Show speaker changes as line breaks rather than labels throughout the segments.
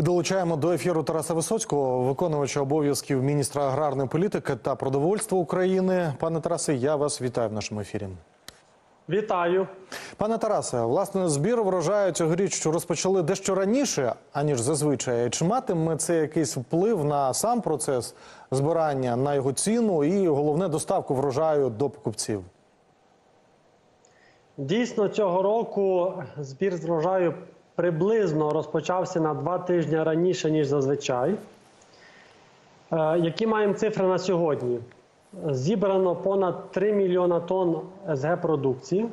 Долучаємо до ефіру Тараса Висоцького, виконувача обов'язків міністра аграрної політики та продовольства України. Пане Тарасе, я вас вітаю в нашому ефірі.
Вітаю.
Пане Тарасе, власне, збір врожаю цьогоріч розпочали дещо раніше, аніж зазвичай. Чи матиме це якийсь вплив на сам процес збирання, на його ціну і головне доставку врожаю до покупців?
Дійсно, цього року збір з врожаю приблизно розпочався на два тижні раніше, ніж зазвичай. Е, Які маємо цифри на сьогодні? Зібрано понад 3 мільйона тонн СГ продукції.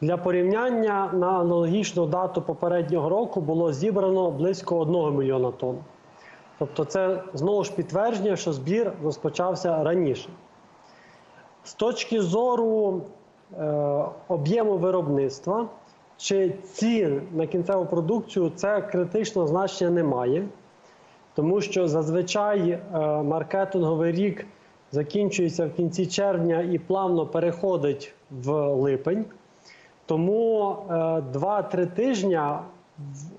Для порівняння на аналогічну дату попереднього року було зібрано близько 1 мільйона тонн. Тобто, це знову ж підтвердження, що збір розпочався раніше. З точки зору е, об'єму виробництва чи цін на кінцеву продукцію, це критичного значення не має, тому що зазвичай е, маркетинговий рік закінчується в кінці червня і плавно переходить в липень. Тому е, 2-3 тижня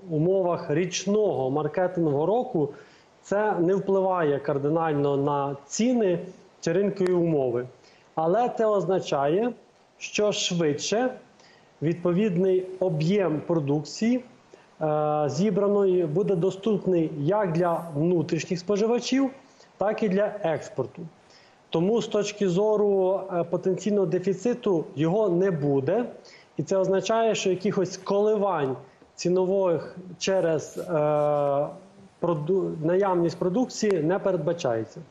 в умовах річного маркетингового року це не впливає кардинально на ціни чи ринкові умови. Але це означає, що швидше відповідний об'єм продукції е, зібраної буде доступний як для внутрішніх споживачів, так і для експорту. Тому з точки зору е, потенційного дефіциту його не буде. І це означає, що якихось коливань цінових через е, наявність продукції не передбачається.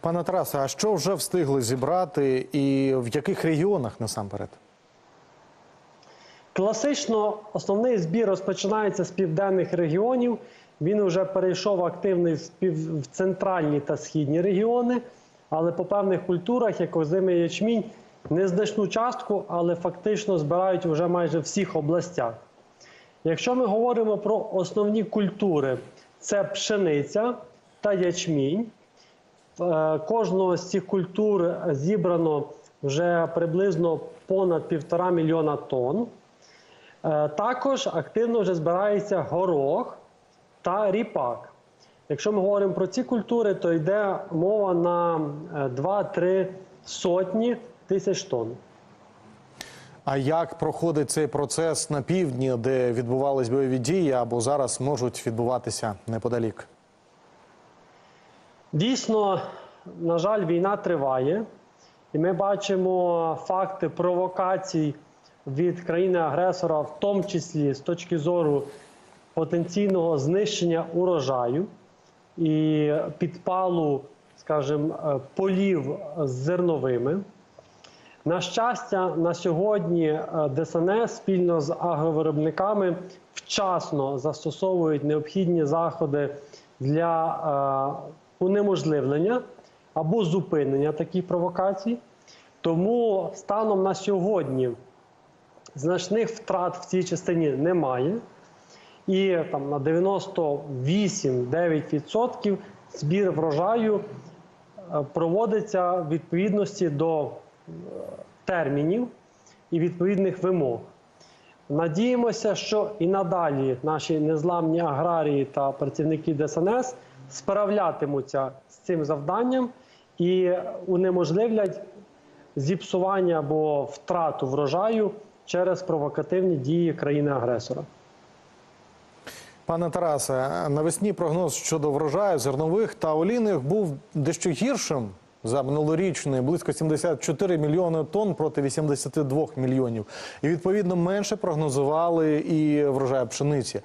Пане Тарасе, а що вже встигли зібрати і в яких регіонах насамперед?
Класично основний збір розпочинається з південних регіонів. Він вже перейшов активний в, центральні та східні регіони, але по певних культурах, як озимий ячмінь, незначну частку, але фактично збирають вже майже всіх областях. Якщо ми говоримо про основні культури, це пшениця та ячмінь. Е, Кожного з цих культур зібрано вже приблизно понад півтора мільйона тонн. Е, Також активно вже збирається горох та ріпак. Якщо ми говоримо про ці культури, то йде мова на е, 2-3 сотні тисяч тонн.
А як проходить цей процес на півдні, де відбувались бойові дії або зараз можуть відбуватися неподалік?
Дійсно, на жаль, війна триває, і ми бачимо факти провокацій від країни-агресора, в тому числі з точки зору потенційного знищення урожаю і підпалу, скажімо, полів з зерновими. На щастя, на сьогодні е, ДСНС спільно з агровиробниками вчасно застосовують необхідні заходи для е, унеможливлення або зупинення таких провокацій. Тому станом на сьогодні значних втрат в цій частині немає. І там на 98-9% збір врожаю е, проводиться в відповідності до е, термінів і відповідних вимог. Надіємося, що і надалі наші незламні аграрії та працівники ДСНС справлятимуться з цим завданням і унеможливлять зіпсування або втрату врожаю через провокативні дії країни-агресора.
Пане Тарасе, навесні прогноз щодо врожаю зернових та олійних був дещо гіршим за минулорічний, близько 74 мільйони тонн проти 82 мільйонів. І відповідно менше прогнозували і врожай пшениці.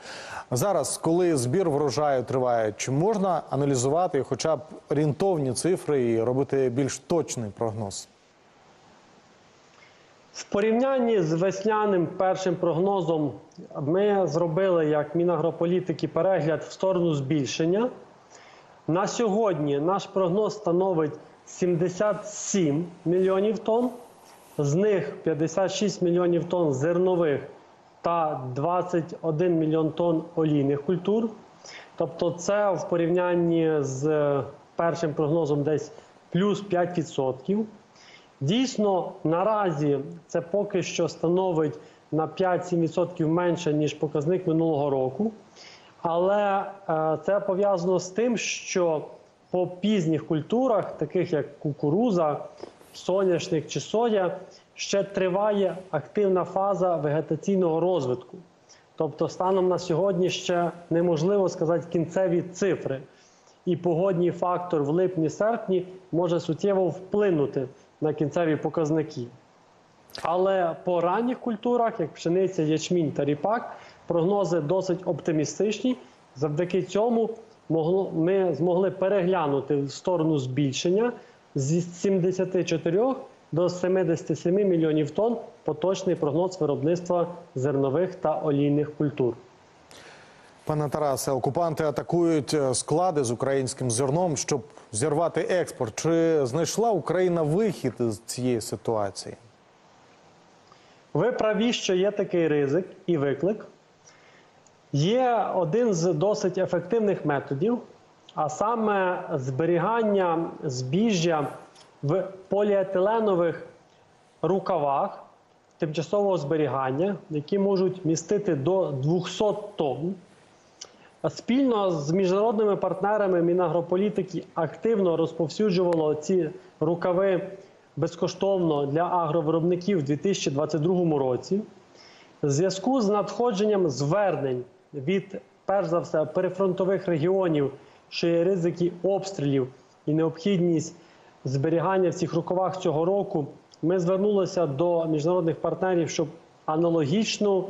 Зараз, коли збір врожаю триває, чи можна аналізувати хоча б орієнтовні цифри і робити більш точний прогноз?
В порівнянні з весняним першим прогнозом ми зробили як Мінагрополітики перегляд в сторону збільшення. На сьогодні наш прогноз становить 77 мільйонів тонн, з них 56 мільйонів тонн зернових та 21 мільйон тонн олійних культур. Тобто, це в порівнянні з першим прогнозом десь плюс 5%. Дійсно, наразі це поки що становить на 5-7% менше, ніж показник минулого року. Але е, це пов'язано з тим, що по пізніх культурах, таких як кукуруза, соняшник чи соя, ще триває активна фаза вегетаційного розвитку. Тобто, станом на сьогодні ще неможливо сказати кінцеві цифри. І погодній фактор в липні-серпні може суттєво вплинути на кінцеві показники. Але по ранніх культурах, як пшениця, ячмінь та ріпак, прогнози досить оптимістичні. Завдяки цьому ми змогли переглянути в сторону збільшення з 74 до 77 мільйонів тонн поточний прогноз виробництва зернових та олійних культур.
Пане Тарасе, окупанти атакують е, склади з українським зерном, щоб зірвати експорт. Чи знайшла Україна вихід з цієї ситуації?
Ви праві, що є такий ризик і виклик. Є один з досить ефективних методів, а саме зберігання збіжжя в поліетиленових рукавах тимчасового зберігання, які можуть містити до 200 тонн. Спільно з міжнародними партнерами Мінагрополітики активно розповсюджувало ці рукави безкоштовно для агровиробників у 2022 році. В зв'язку з надходженням звернень від, перш за все, перифронтових регіонів, що є ризики обстрілів і необхідність зберігання в цих рукавах цього року, ми звернулися до міжнародних партнерів, щоб аналогічну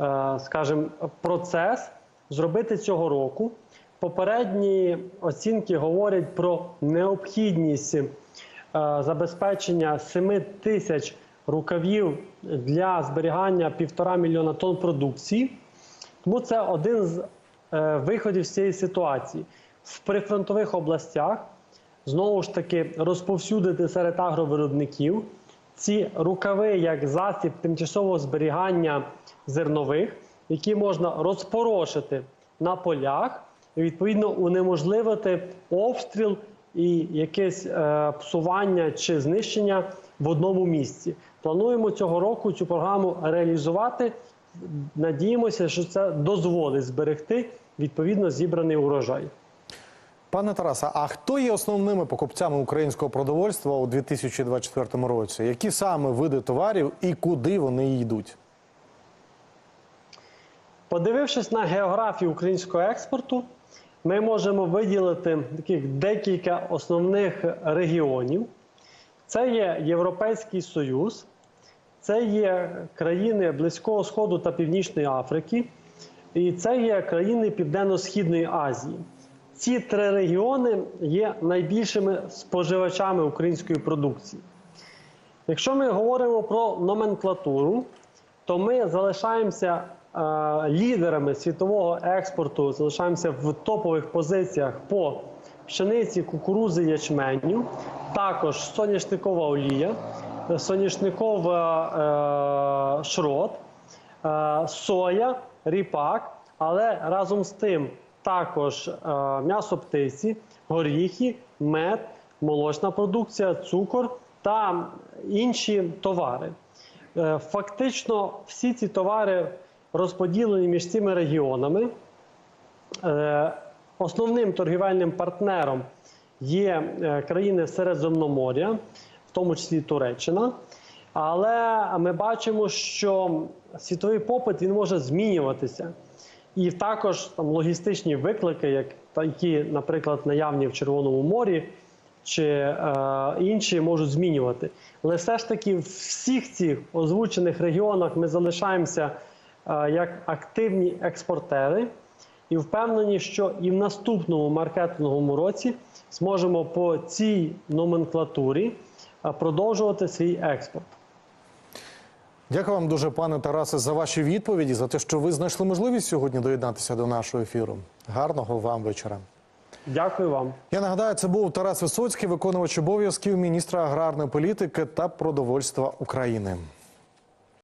е, скажімо, процес зробити цього року. Попередні оцінки говорять про необхідність е, забезпечення 7 тисяч рукавів для зберігання півтора мільйона тонн продукції. Тому це один з е, виходів з цієї ситуації. В прифронтових областях знову ж таки розповсюдити серед агровиробників ці рукави як засіб тимчасового зберігання зернових, які можна розпорошити на полях і відповідно унеможливити обстріл і якесь е, псування чи знищення в одному місці. Плануємо цього року цю програму реалізувати. Надіємося, що це дозволить зберегти відповідно зібраний урожай.
Пане Тарасе, а хто є основними покупцями українського продовольства у 2024 році? Які саме види товарів і куди вони йдуть?
Подивившись на географію українського експорту, ми можемо виділити таких декілька основних регіонів. Це є Європейський Союз, це є країни Близького Сходу та Північної Африки, і це є країни Південно-Східної Азії. Ці три регіони є найбільшими споживачами української продукції. Якщо ми говоримо про номенклатуру, то ми залишаємося лідерами світового експорту, залишаємося в топових позиціях по пшениці, кукурузи, ячменю, також соняшникова олія, е, соняшникова е, шрот, е, соя, ріпак, але разом з тим також е, м'ясо птиці, горіхи, мед, молочна продукція, цукор та інші товари. Е, Фактично, всі ці товари розподілені між цими регіонами. Е, Основним торгівельним партнером є е, країни Середземномор'я, в тому числі Туреччина. Але ми бачимо, що світовий попит він може змінюватися. І також там логістичні виклики, як які, наприклад, наявні в Червоному морі, чи е, інші можуть змінювати. Але все ж таки в всіх цих озвучених регіонах ми залишаємося як активні експортери і впевнені, що і в наступному маркетинговому році зможемо по цій номенклатурі е, продовжувати свій експорт.
Дякую вам дуже, пане Тарасе, за ваші відповіді, за те, що ви знайшли можливість сьогодні доєднатися до нашого ефіру. Гарного вам вечора.
Дякую вам.
Я нагадаю, це був Тарас Висоцький, виконувач обов'язків міністра аграрної політики та продовольства України.